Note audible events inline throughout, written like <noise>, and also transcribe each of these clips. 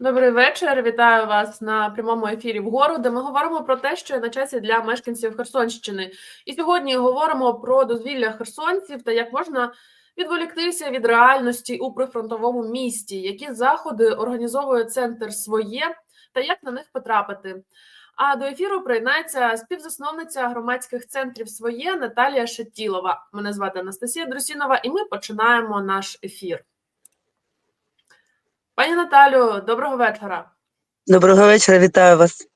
Добрий вечір. Вітаю вас на прямому ефірі вгору, де ми говоримо про те, що є на часі для мешканців Херсонщини. І сьогодні говоримо про дозвілля херсонців та як можна відволіктися від реальності у прифронтовому місті, які заходи організовує центр своє та як на них потрапити. А до ефіру приєднається співзасновниця громадських центрів своє Наталія Шатілова. Мене звати Анастасія Друсінова, і ми починаємо наш ефір. Пані Наталю, доброго вечора. Доброго вечора, вітаю вас.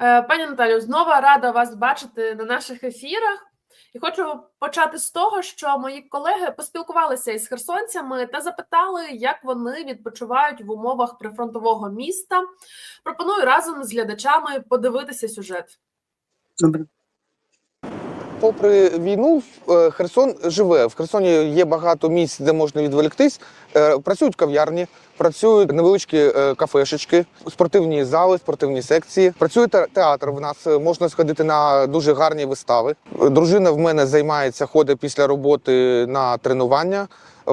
Е, Пані Наталю, знову рада вас бачити на наших ефірах. І хочу почати з того, що мої колеги поспілкувалися із херсонцями та запитали, як вони відпочивають в умовах прифронтового міста. Пропоную разом з глядачами подивитися сюжет. Добре. Попри війну, е, Херсон живе. В Херсоні є багато місць, де можна відволіктись. Е, Працюють кав'ярні, працюють невеличкі е, кафешечки, спортивні зали, спортивні секції. Працює театр. В нас можна сходити на дуже гарні вистави. Дружина в мене займається, ходить після роботи на тренування.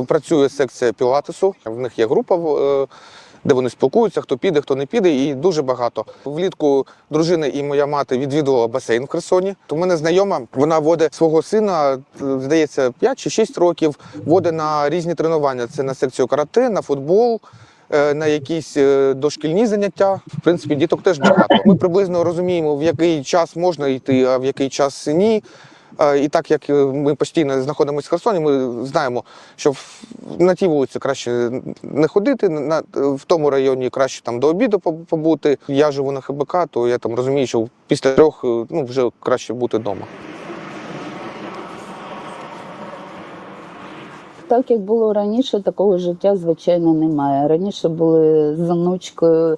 Працює секція пілатесу. В них є група. Де вони спілкуються, хто піде, хто не піде, і дуже багато. Влітку дружина і моя мати відвідувала басейн в Херсоні. То в мене знайома, вона водить свого сина, здається, 5 чи 6 років, водить на різні тренування. Це на секцію карате, на футбол, е, на якісь е, дошкільні заняття. В принципі, діток теж багато. Ми приблизно розуміємо, в який час можна йти, а в який час ні. Е, І так як е, ми постійно знаходимося в Херсоні, ми знаємо, що на тій вулиці краще не ходити, в тому районі краще там до обіду побути. Я живу на ХБК, то я там розумію, що після трьох е, ну, вже краще бути вдома. Так як було раніше, такого життя, звичайно, немає. Раніше були з онучкою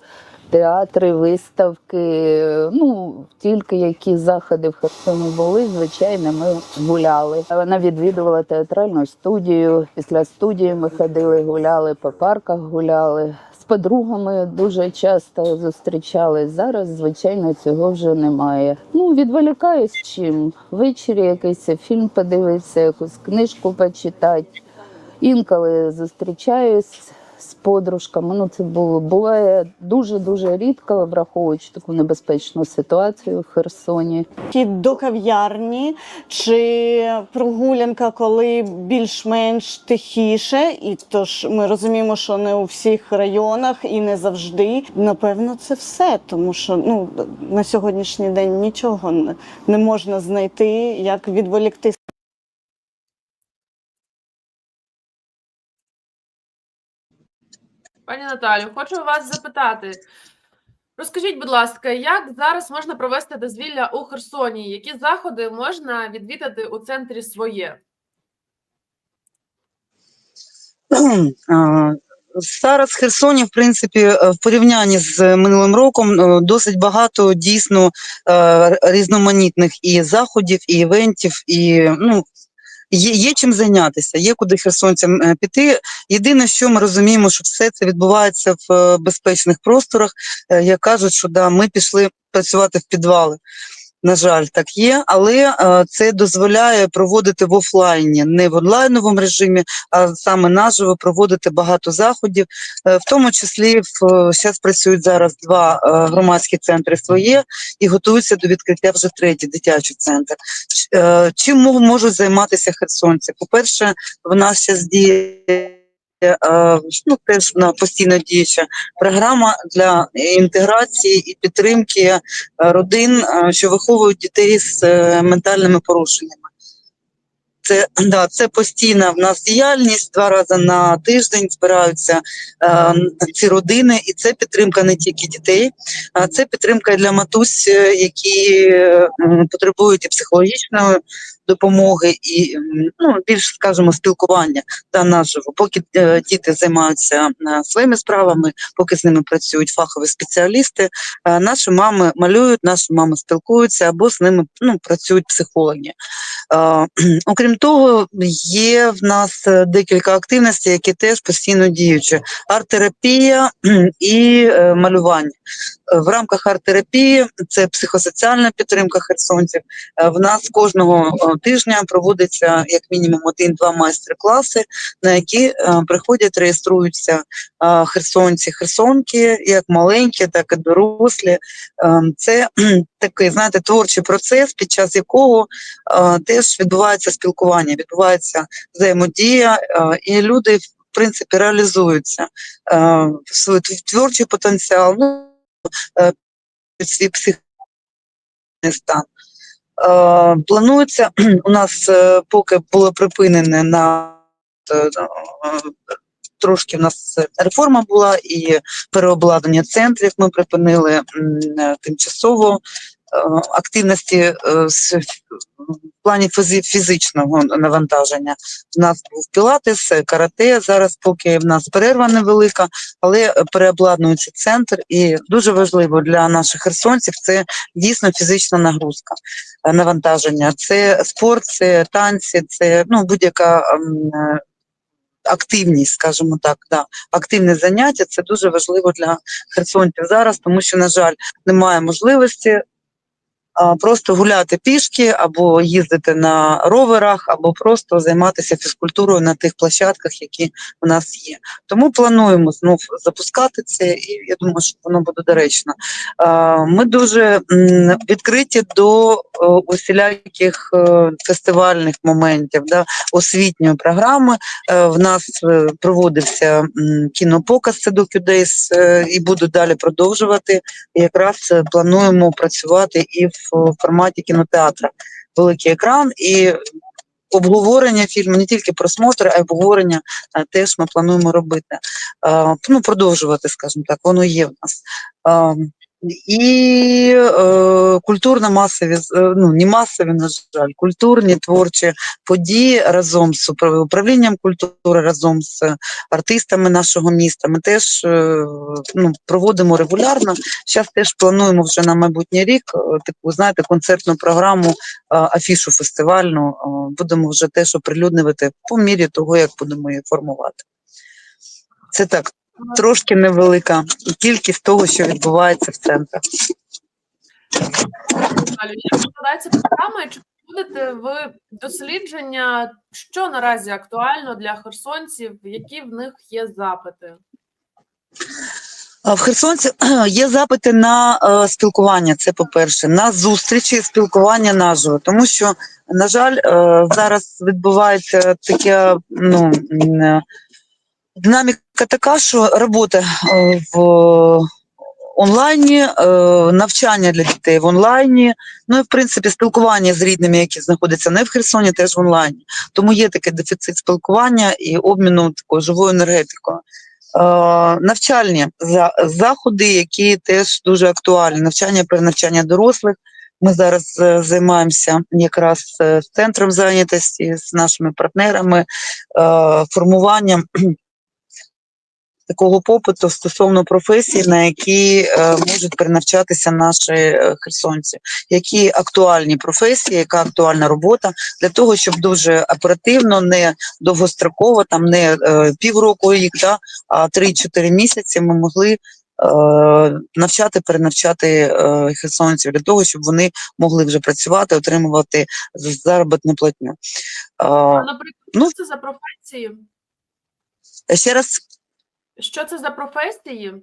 театри, виставки. Ну, тільки які заходи в Херсоні були, звичайно, ми гуляли. Вона відвідувала театральну студію. Після студії ми ходили, гуляли по парках, гуляли. З подругами дуже часто зустрічались. Зараз, звичайно, цього вже немає. Ну, відволікаюсь чим. Ввечері якийсь фільм подивитися, якусь книжку почитати. Інколи зустрічаюсь з подружками. Ну, це було буває дуже дуже рідко, враховуючи таку небезпечну ситуацію в Херсоні. Хід до кав'ярні чи прогулянка, коли більш-менш тихіше, і тож ми розуміємо, що не у всіх районах і не завжди. Напевно, це все, тому що ну на сьогоднішній день нічого не- можна знайти, як відволіктися. Пані Наталю, хочу вас запитати. Розкажіть, будь ласка, як зараз можна провести дозвілля у Херсоні? Які заходи можна відвідати у центрі своє? Зараз в Херсоні, в принципі, е, в порівнянні з минулим роком е, досить багато дійсно е, різноманітних і заходів, і івентів, і ну. Є, є чим зайнятися, є куди херсонцям е, піти. Єдине, що ми розуміємо, що все це відбувається в е, безпечних просторах. Е, Як кажуть, що да, ми пішли працювати в підвали. На жаль, так є, але е, це дозволяє проводити в офлайні, не в онлайновому режимі, а саме наживо проводити багато заходів. Е, В тому числі зараз працюють зараз два е, громадські центри своє і готуються до відкриття вже третій дитячий центр. Е, Чим можуть займатися херсонці? По-перше, в нас зараз діє. Е, Ну, теж на постійно діюча програма для інтеграції і підтримки е, родин, е, що виховують дітей з ментальними порушеннями. Це, да, це постійна в нас діяльність. Два рази на тиждень збираються е, ці родини, і це підтримка не тільки дітей, а це підтримка для матусь, які е, потребують і психологічної допомоги, і ну, більш скажімо, спілкування та наживо. Поки е, діти займаються е, своїми справами, поки з ними працюють фахові спеціалісти, е, наші мами малюють, наші мами спілкуються або з ними ну, працюють психологи. Окрім того, є в нас декілька активностей, які теж постійно діючі: арт-терапія і малювання. Е, В рамках арт-терапії це психосоціальна підтримка херсонців. Е, В нас кожного е, тижня проводиться як мінімум один-два майстер-класи, на які приходять, реєструються херсонці, херсонки, як маленькі, так і дорослі. Це <clears throat> такий, знаєте, творчий процес, під час якого теж відбувається спілкування, відбувається взаємодія, і люди, в принципі, реалізуються свій творчий потенціал, ну, свій психічний стан. Е, Планується <clears throat> у нас е, поки було припинене на е, е, трошки в нас реформа була і переобладнання центрів. Ми припинили е, тимчасово е, активності е, в плані фізи- фізичного навантаження. У нас був пілатес, е, карате. Зараз поки в нас перерва невелика, але е, переобладнується центр. І дуже важливо для наших херсонців це дійсно фізична нагрузка, е, навантаження. Це спорт, це танці, це ну будь-яка. е, Активність, скажімо так, да. активне заняття це дуже важливо для херсонців зараз, тому що, на жаль, немає можливості просто гуляти пішки, або їздити на роверах, або просто займатися фізкультурою на тих площадках, які у нас є. Тому плануємо знов запускати це, і я думаю, що воно буде доречно. Ми дуже відкриті до е, усіляких е, фестивальних моментів, да, освітньої програми. Е, В нас проводився кінопоказ Days, е, і буду далі продовжувати. Якраз плануємо працювати і в е, форматі кінотеатра. Великий екран і обговорення фільму, не тільки просмотри, а й обговорення е, теж ми плануємо робити. Е, Ну, продовжувати, скажімо так, воно є в нас. І е, культурно-масові, е, ну не масові, на жаль, культурні творчі події разом з управлінням культури, разом з артистами нашого міста. Ми теж е, ну, проводимо регулярно. Зараз теж плануємо вже на майбутній рік е, таку, знаєте, концертну програму, е, афішу фестивальну. Е, Будемо вже теж оприлюднювати по мірі того, як будемо її формувати. Це так, трошки невелика кількість того, що відбувається в центрах. Як складається програма, чи проводите ви дослідження, що наразі актуально для херсонців, які в них є запити? В Херсонці <clears throat> є запити на е, спілкування. Це по-перше, на зустрічі, спілкування наживо, тому що, на жаль, е, зараз відбувається таке ну м, динаміка така, що робота е, в онлайні, е, навчання для дітей в онлайні. Ну і в принципі спілкування з рідними, які знаходяться не в Херсоні, теж в онлайні. Тому є такий дефіцит спілкування і обміну такою живою енергетикою. Е, навчальні заходи, які теж дуже актуальні. Навчання перенавчання дорослих. Ми зараз займаємося якраз центром зайнятості, з нашими партнерами, формуванням такого попиту стосовно професій, на які е, можуть перенавчатися наші е, херсонці, які актуальні професії, яка актуальна робота для того, щоб дуже оперативно, не довгостроково, там не е, півроку рік, да, а 3-4 місяці ми могли навчати, перенавчати херсонців для того, щоб вони могли вже працювати, отримувати заробітну платню. А, Наприклад, ну- це за професії? ще раз Що це за професії?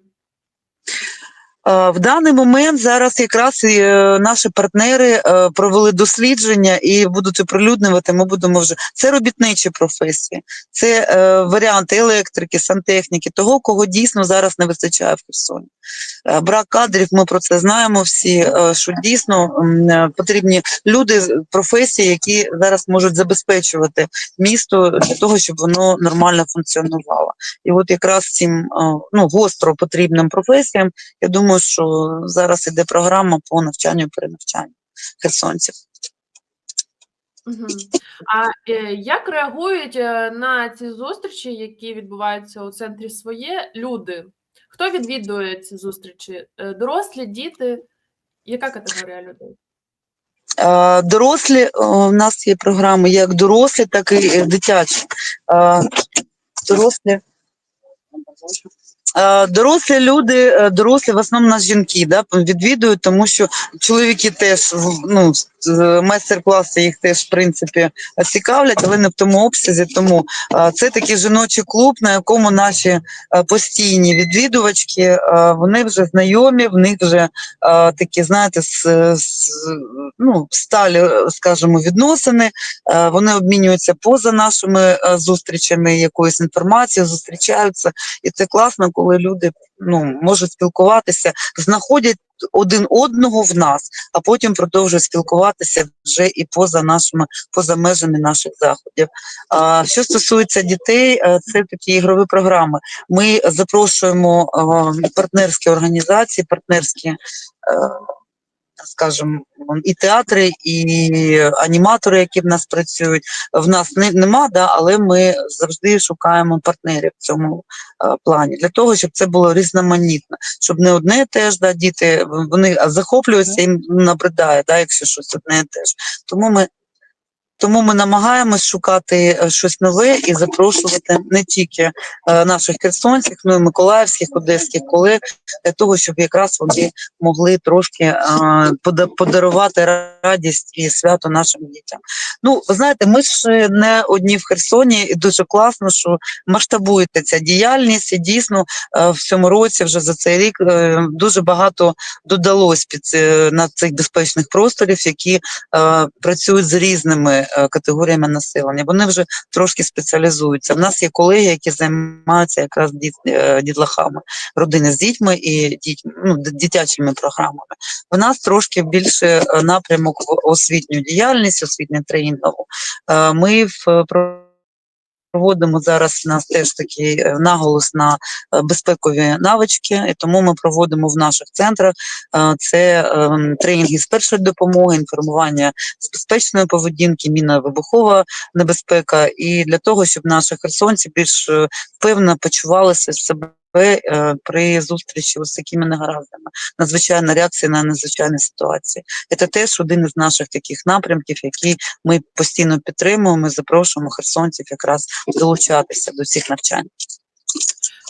Е, В даний момент зараз якраз е, наші партнери е, провели дослідження і будуть оприлюднювати. Ми будемо вже це робітничі професії, це варіанти електрики, сантехніки, того, кого дійсно зараз не вистачає в Херсоні. Е, брак кадрів, ми про це знаємо всі. е, що дійсно е, потрібні люди професії, які зараз можуть забезпечувати місто для того, щоб воно нормально функціонувало. І от якраз цим ну гостро потрібним професіям. Я думаю, що зараз іде програма по навчанню і перенавчанню херсонців. А як реагують на ці зустрічі, які відбуваються у центрі своє люди? Хто відвідує ці зустрічі? Е, Дорослі, діти? Яка категорія людей? Е, Дорослі е, у нас є програми як дорослі, так і е, дитячі. Е, Дорослі Е, Дорослі люди, е, дорослі в основному нас жінки, да, відвідують, тому що чоловіки теж ну, майстер-класи їх теж в принципі цікавлять, але не в тому обсязі. Тому е, це такий жіночий клуб, на якому наші е, постійні відвідувачки, е, вони вже знайомі, в них вже е, такі, знаєте, з, з, ну, сталі, е, скажімо, відносини. Е, Вони обмінюються поза нашими е, зустрічами, якоюсь інформацією, зустрічаються. І це класно, коли люди ну, можуть спілкуватися, знаходять один одного в нас, а потім продовжують спілкуватися вже і поза нашими, поза межами наших заходів. А, що стосується дітей, е, це такі ігрові програми. Ми запрошуємо е, партнерські організації, партнерські. Скажімо, і театри, і аніматори, які в нас працюють. В нас не, нема, да, але ми завжди шукаємо партнерів в цьому е, плані для того, щоб це було різноманітно, щоб не одне теж да, діти вони захоплюються, їм набридає, да, якщо щось одне теж. Тому ми. Тому ми намагаємось шукати е, щось нове і запрошувати не тільки е, наших херсонських, ну і миколаївських, одеських колег для того, щоб якраз вони могли трошки е, подарувати радість і свято нашим дітям. Ну, ви знаєте, ми ж не одні в Херсоні, і дуже класно, що масштабується ця діяльність, і дійсно в цьому році, вже за цей рік, дуже багато додалось під на цих безпечних просторів, які працюють з різними категоріями населення. Вони вже трошки спеціалізуються. В нас є колеги, які займаються якраз діт, е, дітлахами, родини з дітьми і дітьми, ну, дитячими програмами. В нас трошки більше е, напрямок в освітню діяльність, освітню тренінгову. Е, Ми в Проводимо зараз у нас теж такий е, наголос на е, безпекові навички, і тому ми проводимо в наших центрах е, це ем, тренінги з першої допомоги, інформування з безпечної поведінки, міна вибухова небезпека, і для того, щоб наші херсонці більш впевнено почувалися себе е, при зустрічі з такими негараздами, надзвичайна реакція на надзвичайні ситуації. Це теж один із наших таких напрямків, які ми постійно підтримуємо. Ми запрошуємо херсонців якраз долучатися до цих навчань.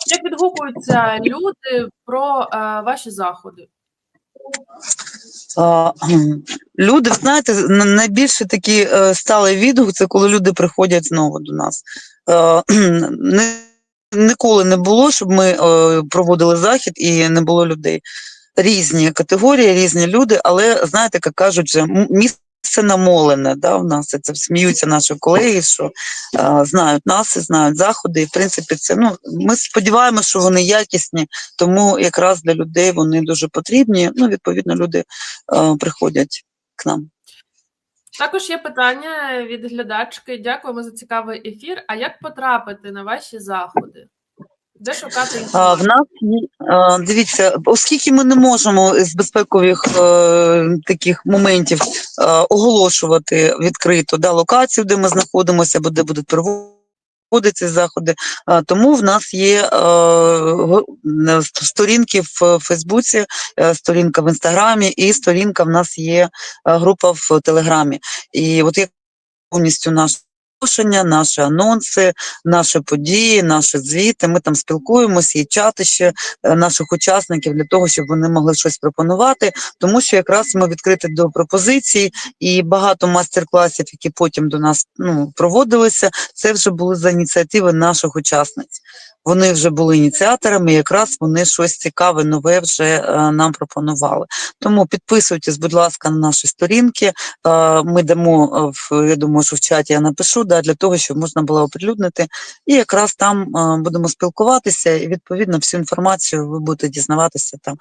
Як відгукуються люди про е, ваші заходи? Люди, знаєте, найбільше такі е, сталий відгук це коли люди приходять знову до нас. Е, не- Ніколи не було, щоб ми е, проводили захід і не було людей. Різні категорії, різні люди, але знаєте, як кажуть, місце намолене. Да, в нас це сміються наші колеги, що е, знають нас і знають заходи. І в принципі, це ну ми сподіваємося, що вони якісні, тому якраз для людей вони дуже потрібні. Ну, відповідно, люди е, приходять к нам. Також є питання від глядачки. Дякуємо за цікавий ефір. А як потрапити на ваші заходи? Де шукати А, в нас дивіться, оскільки ми не можемо з безпекових е, таких моментів е, оголошувати відкрито да, локацію, де ми знаходимося, або де будуть проводитися заходи, а, тому в нас є е, е, сторінки в Фейсбуці, е, сторінка в Інстаграмі і сторінка в нас є е, група в Телеграмі. І от як повністю наш оголошення, наші анонси, наші події, наші звіти. Ми там спілкуємося, є чати ще е, наших учасників для того, щоб вони могли щось пропонувати. Тому що якраз ми відкриті до пропозицій і багато майстер-класів, які потім до нас ну, проводилися, це вже були за ініціативи наших учасниць. Вони вже були ініціаторами, якраз вони щось цікаве, нове вже е, нам пропонували. Тому підписуйтесь, будь ласка, на наші сторінки. Е, Ми дамо е, в я думаю, що в чаті я напишу да, для того, щоб можна було оприлюднити. І якраз там будемо спілкуватися, і відповідно всю інформацію ви будете дізнаватися там.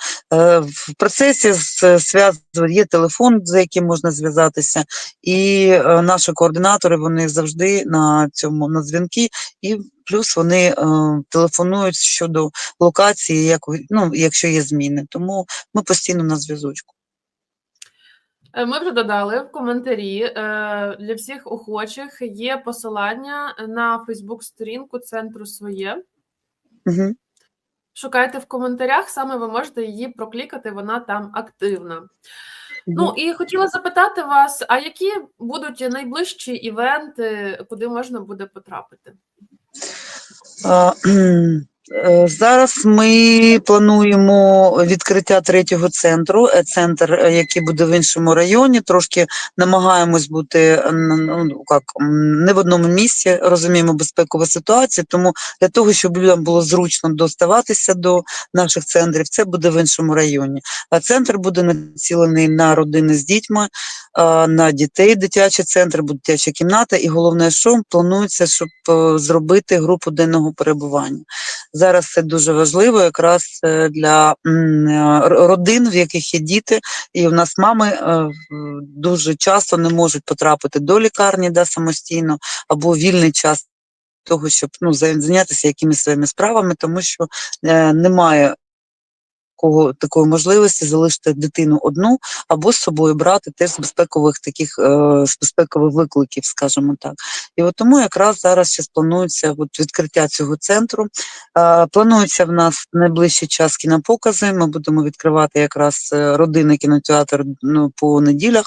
В процесі є телефон, за яким можна зв'язатися, і наші координатори вони завжди на цьому на дзвінки, і плюс вони е, телефонують щодо локації, як ну, якщо є зміни. Тому ми постійно на зв'язочку. Е, Ми вже додали в коментарі е, для всіх охочих є посилання на Фейсбук-сторінку центру своє. Угу. Шукайте в коментарях, саме ви можете її проклікати, вона там активна. Ну і хотіла запитати вас: а які будуть найближчі івенти, куди можна буде потрапити? А, кхм, Е, Зараз ми плануємо відкриття третього центру. Е, Центр, е, який буде в іншому районі. Трошки намагаємось бути е, ну, як, не в одному місці, розуміємо безпекову ситуацію. Тому для того, щоб людям було зручно доставатися до наших центрів, це буде в іншому районі. А центр буде націлений на родини з дітьми, на дітей, дитячі центри, буде дитяча кімната. І головне, що планується, щоб е, зробити групу денного перебування. Зараз це дуже важливо, якраз е, для е, родин, в яких є діти, і в нас мами е, дуже часто не можуть потрапити до лікарні да, самостійно або вільний час. Того, щоб ну, зайнятися якимись своїми справами, тому що е, немає кого такої можливості залишити дитину одну або з собою брати теж з безпекових таких е, з безпекових викликів, скажімо так. І от тому якраз зараз ще планується от відкриття цього центру. Е, планується в нас найближчий час кінопокази. Ми будемо відкривати якраз е, родинний кінотеатр ну, по неділях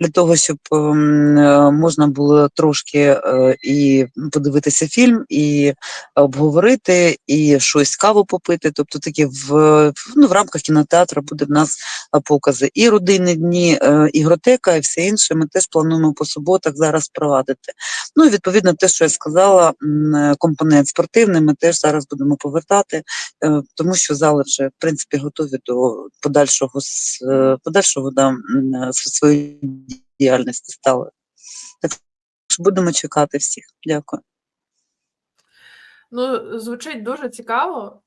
для того, щоб ем, можна було трошки і подивитися фільм, і обговорити, і щось каву попити. Тобто такі в, ну, в рамках кінотеатру буде в нас е, покази. І родинні дні, е, ігротека, і все інше. Ми теж плануємо по суботах зараз провадити. Ну і відповідно те, що я сказала, е, компонент спортивний, ми теж зараз будемо повертати, тому що зали вже в принципі готові до подальшого подальшого да, своєї діяльності стали. Так що будемо чекати всіх. Дякую. Ну, звучить дуже цікаво.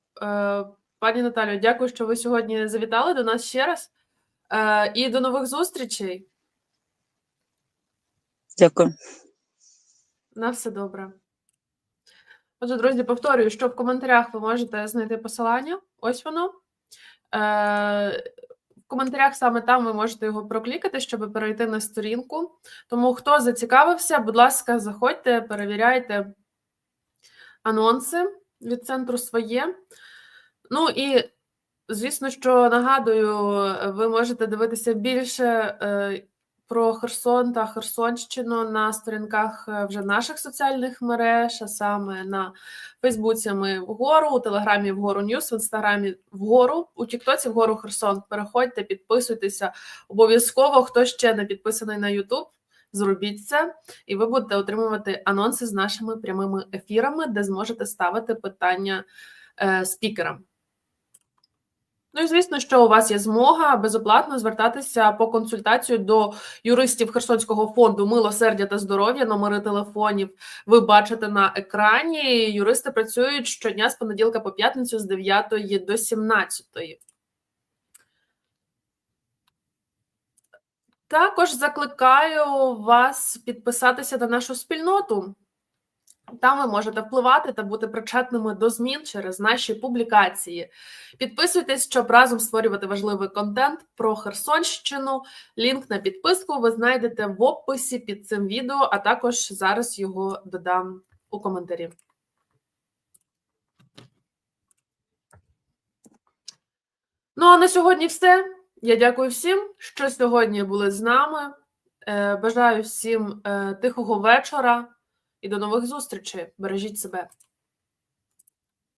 Пані Наталю, дякую, що ви сьогодні завітали до нас ще раз. Е, І до нових зустрічей. Дякую. На все добре. Отже, друзі, повторюю, що в коментарях ви можете знайти посилання. Ось воно. Е, в коментарях саме там ви можете його проклікати, щоб перейти на сторінку. Тому хто зацікавився, будь ласка, заходьте, перевіряйте анонси від центру своє. Ну і звісно, що нагадую, ви можете дивитися більше е, про Херсон та Херсонщину на сторінках е, вже наших соціальних мереж, а саме на Фейсбуці ми вгору, у Телеграмі вгору Ньюс, в Інстаграмі вгору, у Тіктоці вгору Херсон. Переходьте, підписуйтеся обов'язково. Хто ще не підписаний на Ютуб, зробіть це, і ви будете отримувати анонси з нашими прямими ефірами, де зможете ставити питання е, спікерам. Ну і звісно, що у вас є змога безоплатно звертатися по консультацію до юристів Херсонського фонду милосердя та здоров'я. Номери телефонів ви бачите на екрані. Юристи працюють щодня з понеділка по п'ятницю з 9 до 17. Також закликаю вас підписатися на нашу спільноту. Там ви можете впливати та бути причетними до змін через наші публікації. Підписуйтесь, щоб разом створювати важливий контент про Херсонщину. Лінк на підписку ви знайдете в описі під цим відео, а також зараз його додам у коментарі. Ну а на сьогодні все. Я дякую всім, що сьогодні були з нами. Е, Бажаю всім е, тихого вечора і до нових зустрічей. Бережіть себе.